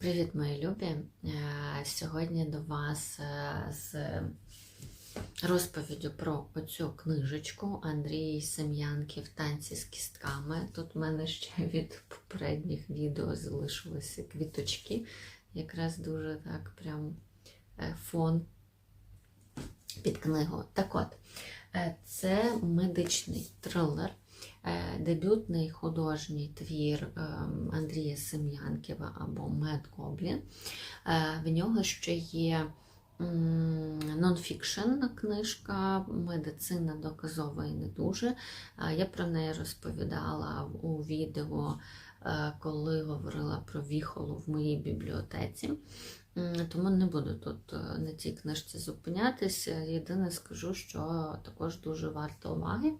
Привіт, мої любі! Е, Сьогодні до вас е, з розповіддю про оцю книжечку Андрій Сем'янків Танці з кістками. Тут в мене ще від попередніх відео залишилися квіточки. Якраз дуже так прям е, фон під книгу. Так от, це медичний трилер. Е, Дебютний художній твір е, Андрія Сем'янківа або Мед Гоблін. Е, В нього ще є м, нонфікшн книжка Медицина доказова і не дуже. Я про неї розповідала у відео, коли говорила про віхолу в моїй бібліотеці. Тому не буду тут на цій книжці зупинятися. Єдине скажу, що також дуже варто уваги.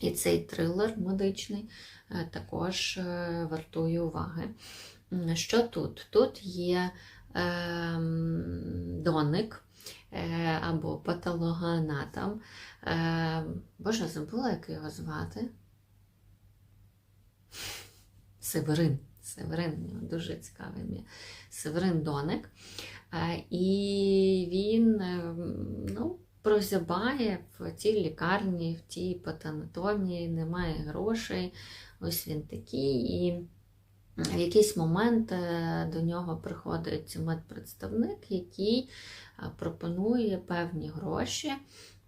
І цей трилер медичний е, також е, вартує уваги. Що тут? Тут є ем, доник е, або патологоанатом. Е, Боже, забула, як його звати. Северин. Северин, дуже цікаве ім'я. Северин Доник. Е, І він е, ну, прозябає в цій лікарні, в тій патанатомії, немає грошей. Ось він такий. І в якийсь момент е, до нього приходить медпредставник, який е, пропонує певні гроші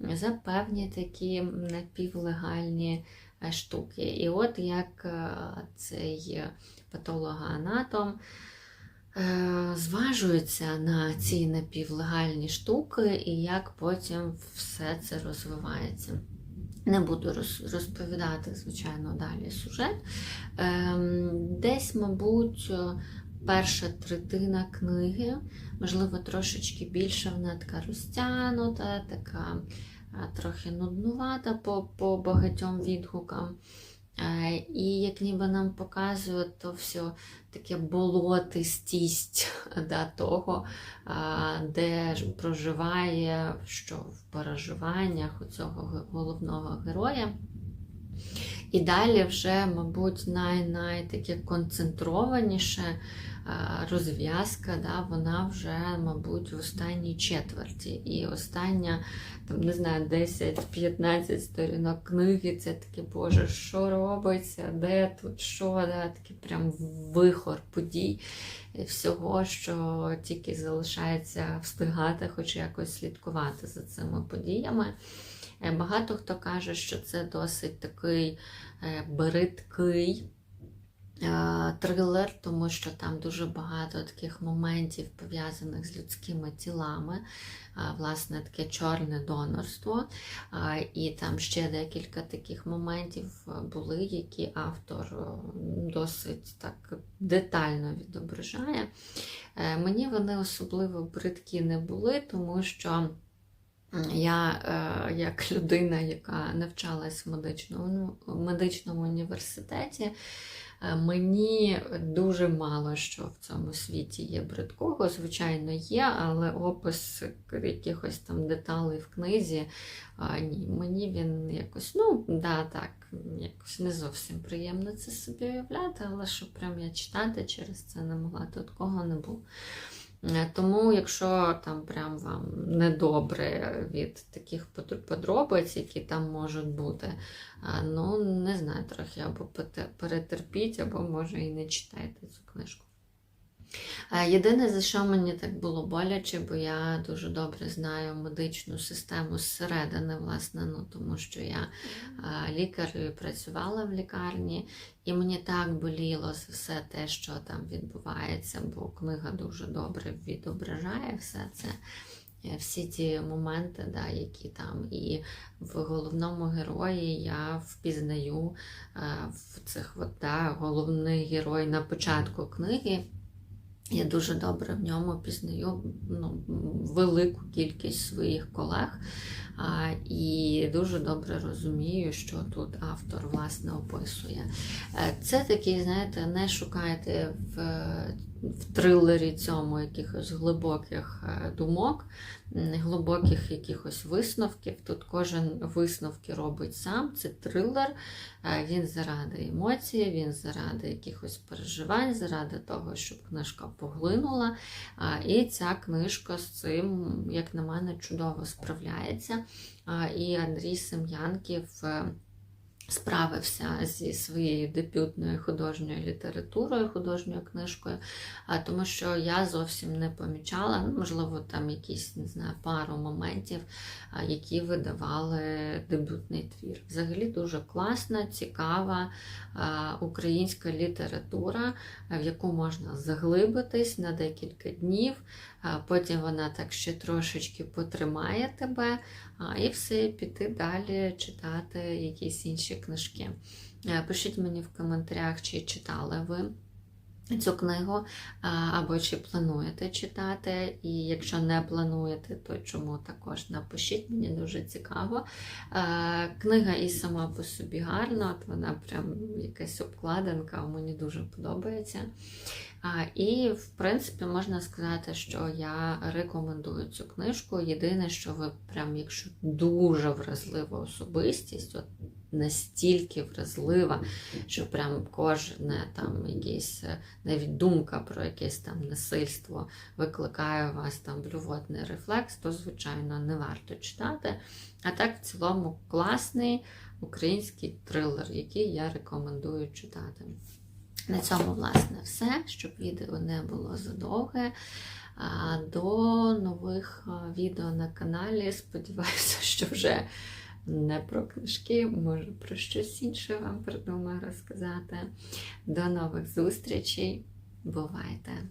за певні такі напівлегальні е, штуки. І от як цей патологоанатом е, зважується на ці напівлегальні штуки, і як потім все це розвивається. Не буду розповідати, звичайно, далі сюжет. Ем, Десь, мабуть, перша третина книги, можливо, трошечки більше вона така розтягнута, така е, трохи нуднувата по, по багатьом відгукам. І як ніби нам показує, то все таке болотистість да, того, де проживає, що в переживаннях у цього головного героя. І далі вже, мабуть, най-най таке концентрованіше розв'язка, да, вона вже, мабуть, в останній четверті. І остання, там, не знаю, 10-15 сторінок книги, це таке, Боже, що робиться, де тут, що, да, такий прям вихор подій всього, що тільки залишається встигати, хоч якось слідкувати за цими подіями. Е, Багато хто каже, що це досить такий е, бридкий е, трилер, тому що там дуже багато таких моментів пов'язаних з людськими тілами, е, власне, таке чорне донорство. Е, І там ще декілька таких моментів е, були, які автор е, досить так детально відображає. Е, Мені вони особливо бридкі не були, тому що. Я, е, як людина, яка навчалась в медичному, в медичному університеті, е, мені дуже мало що в цьому світі є бридкого. Звичайно, є, але опис якихось там деталей в книзі, ні, мені він якось, ну, да, так, якось не зовсім приємно це собі уявляти, але щоб прям я читати через це не могла, то такого не було. Е, Тому, якщо там прям вам недобре від таких подр- подробиць, які там можуть бути, ну не знаю, трохи або перетерпіть, або може і не читайте цю книжку. Е, Єдине, за що мені так було боляче, бо я дуже добре знаю медичну систему зсередини, власне, ну тому що я е, лікарю працювала в лікарні, і мені так боліло за все те, що там відбувається, бо книга дуже добре відображає все це. е, Всі ті моменти, да, які там, і в головному герої я впізнаю е, в цих от, да, головний герой на початку книги. Я дуже добре в ньому пізнаю ну, велику кількість своїх колег а, і дуже добре розумію, що тут автор власне описує. Е, Це такий, знаєте, не шукайте в в трилері цьому якихось глибоких е, думок, глибоких якихось висновків. Тут кожен висновки робить сам. Це трилер, е, він заради емоцій, він заради якихось переживань, заради того, щоб книжка поглинула. І ця книжка з цим, як на мене, чудово справляється. І Андрій Сем'янків е, справився зі своєю дебютною художньою літературою, художньою книжкою, тому що я зовсім не помічала, ну, можливо, там якісь, не знаю, пару моментів, які видавали дебютний твір. Взагалі дуже класна, цікава українська література, в яку можна заглибитись на декілька днів. Потім вона так ще трошечки потримає тебе, і все, піти далі читати якісь інші книжки. Е, Пишіть мені в коментарях, чи читали ви цю книгу, або чи плануєте читати. І якщо не плануєте, то чому також напишіть, мені дуже цікаво. Книга і сама по собі гарна, от вона прям якась обкладинка, мені дуже подобається. І, в принципі, можна сказати, що я рекомендую цю книжку. Єдине, що ви прям, якщо дуже вразлива особистість, от настільки вразлива, що прям кожне там якесь, е, навіть думка про якесь там насильство викликає у вас там блювотний рефлекс, то, звичайно, не варто читати. А так, в цілому, класний український трилер, який я рекомендую читати. На цьому, власне, все, щоб відео не було задовге. До нових відео на каналі. Сподіваюся, що вже не про книжки, може про щось інше вам придумаю розказати. До нових зустрічей. Бувайте!